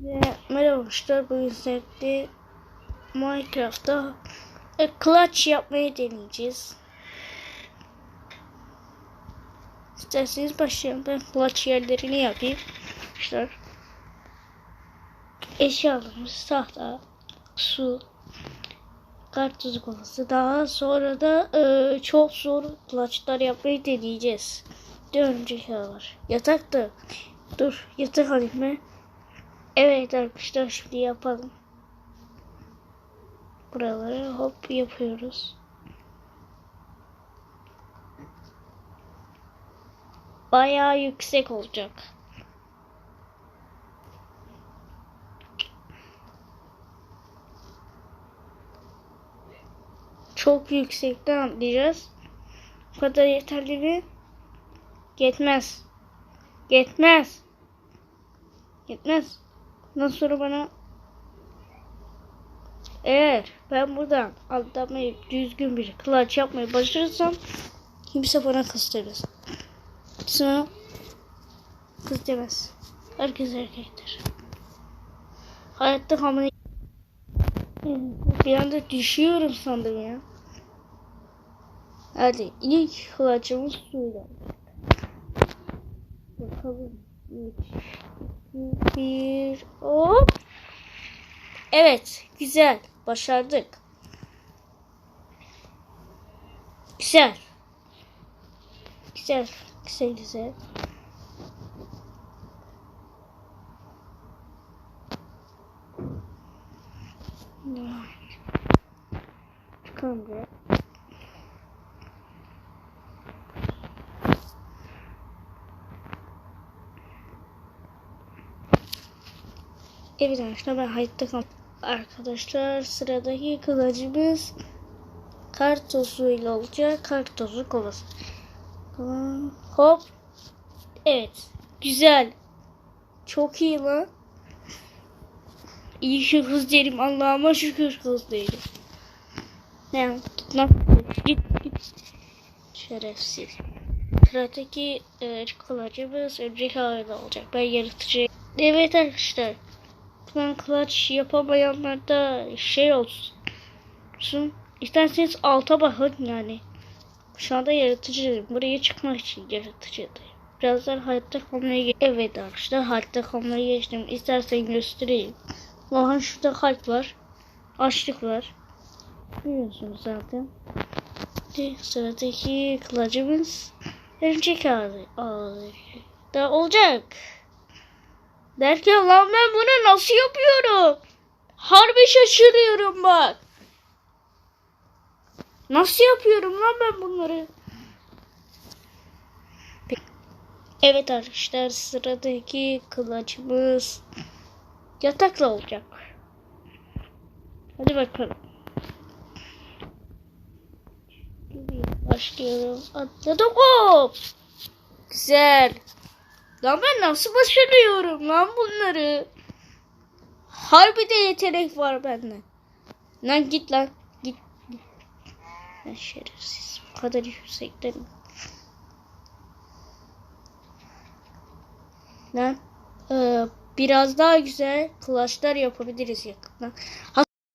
Merhaba arkadaşlar bugün sizlerle Minecraft'ta e, clutch yapmayı deneyeceğiz. İsterseniz başlayalım. Ben clutch yerlerini yapayım. Arkadaşlar. Eşyalarımız tahta, su, kartuzuk kovası. Daha sonra da e, çok zor clutchlar yapmayı deneyeceğiz. Dönünce var. Yatak da. Dur yatak alayım ben. Evet arkadaşlar şimdi yapalım. Buraları hop yapıyoruz. Bayağı yüksek olacak. Çok yüksekten atlayacağız. Bu kadar yeterli mi? Yetmez. Yetmez. Yetmez. Ondan sonra bana eğer ben buradan atlamayı düzgün bir clutch yapmayı başarırsam kimse bana kız demez. Sonra kız demez. Herkes erkektir. Hayatta kalmayı bir anda düşüyorum sandım ya. Hadi ilk clutch'ımız suyla. Bakalım. Üç, bir hop. Evet, güzel. Başardık. Güzel. Güzel, güzel, güzel. Çıkalım buraya. Evet arkadaşlar ben hayatta kal. Arkadaşlar sıradaki kılıcımız kar tozuyla olacak. Kar tozu kovası. Hop. Evet. Güzel. Çok iyi lan. İyi ki hız derim. Allah'ıma şükür hız değilim. Ne? Git. Git git. Şerefsiz. Sıradaki e, kılıcımız örümcek ağıyla olacak. Ben yaratıcı. Evet arkadaşlar. Ben clutch yapamayanlar da şey olsun. İsterseniz alta bakın yani. Şu anda yaratıcıyım. Buraya çıkmak için yaratıcıyım. Birazdan hayatta kalmaya ge- Evet arkadaşlar hayatta kalmaya geçtim. İstersen göstereyim. Bakın şurada kalp var. Açlık var. Biliyorsunuz zaten. Şimdi sıradaki kılıcımız örümcek ağı. Da olacak. Derken lan ben bunu nasıl yapıyorum? Harbi şaşırıyorum bak. Nasıl yapıyorum lan ben bunları? Evet arkadaşlar sıradaki kılıcımız yatakla olacak. Hadi bakalım. Başlıyorum. Atladım hop. Güzel. Lan ben nasıl başarıyorum lan bunları? Harbi de yetenek var bende. Lan git lan. Git. Ben şerefsiz. Bu kadar yüksekten. Lan. Ee, biraz daha güzel clutchlar yapabiliriz yakında.